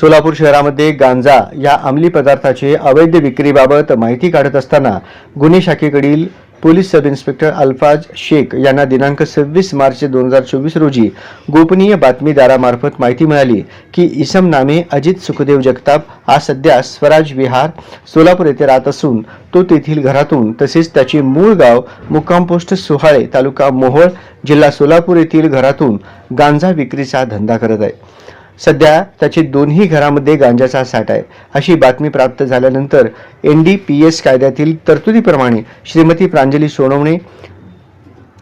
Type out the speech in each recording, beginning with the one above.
सोलापूर शहरामध्ये गांजा या अंमली पदार्थाचे अवैध विक्रीबाबत माहिती काढत असताना गुन्हे शाखेकडील पोलीस सब इन्स्पेक्टर अल्फाज शेख यांना दिनांक सव्वीस मार्च दोन हजार चोवीस रोजी गोपनीय बातमीदारामार्फत माहिती मिळाली की इसम नामे अजित सुखदेव जगताप हा सध्या स्वराज विहार सोलापूर येथे राहत असून तो तेथील घरातून तसेच त्याचे मूळ गाव मुक्काम पोस्ट सोहाळे तालुका मोहोळ जिल्हा सोलापूर येथील घरातून गांजा विक्रीचा धंदा करत आहे. सध्या त्याची दोन्ही घरामध्ये गांजाचा साठा आहे. अशी बातमी प्राप्त झाल्यानंतर एन डी पी एस कायद्यातील तरतुदीप्रमाणे श्रीमती प्रांजली सोनवणे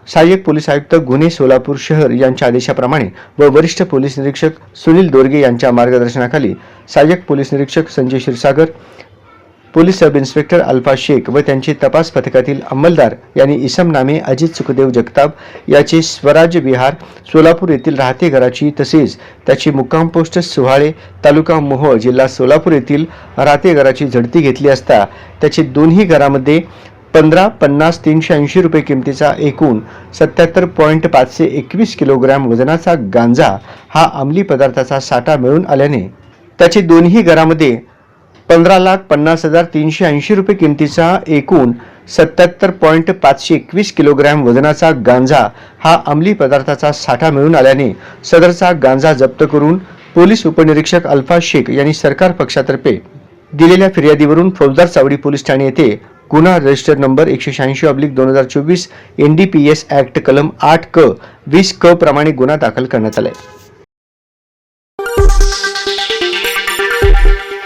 सहाय्यक पोलीस आयुक्त गुन्हे सोलापूर शहर यांच्या आदेशाप्रमाणे व वरिष्ठ पोलीस निरीक्षक सुनील दोरगे यांच्या मार्गदर्शनाखाली सहाय्यक पोलीस निरीक्षक Sanjay Kshirsagar police sub inspector Alfa Shaikh व त्यांचे तपास पथकातील अंमलदार यांनी इसम नामे अजित सुखदेव जगताप याचे स्वराज्य विहार सोलापूर येथील राहते घराची तसेच त्याची मुक्काम पोस्ट सुहाळे तालुका मोहोळ जिल्हा सोलापूर येथील राहते घराची झडती घेतली असता त्याची दोन्ही घरामध्ये पंधरा पन्नास तीनशे ऐंशी रुपये किमतीचा एकूण सत्याहत्तर पॉईंट पाचशे एकवीस किलोग्रॅम वजनाचा गांजा हा अंमली पदार्थाचा साठा मिळून आल्याने त्याची दोन्ही घरामध्ये पंधरा लाख पन्नास हजार तीनशे ऐंशी रुपये किमतीचा एकूण सत्याहत्तर पॉईंट पाचशे एकवीस किलोग्रॅम वजनाचा गांजा हा अंमली पदार्थाचा साठा मिळून आल्याने सदरचा गांजा जप्त करून पोलीस उपनिरीक्षक अल्फा शेख यांनी सरकार पक्षातर्फे दिलेल्या फिर्यादीवरून फौजदार चावडी पोलीस ठाणे येथे गुन्हा रजिस्टर नंबर एकशे शहाऐंशी अब्लिक दोन हजार चोवीस N D P S act कलम आठ क वीस क प्रमाणे गुन्हा दाखल करण्यात आलाय.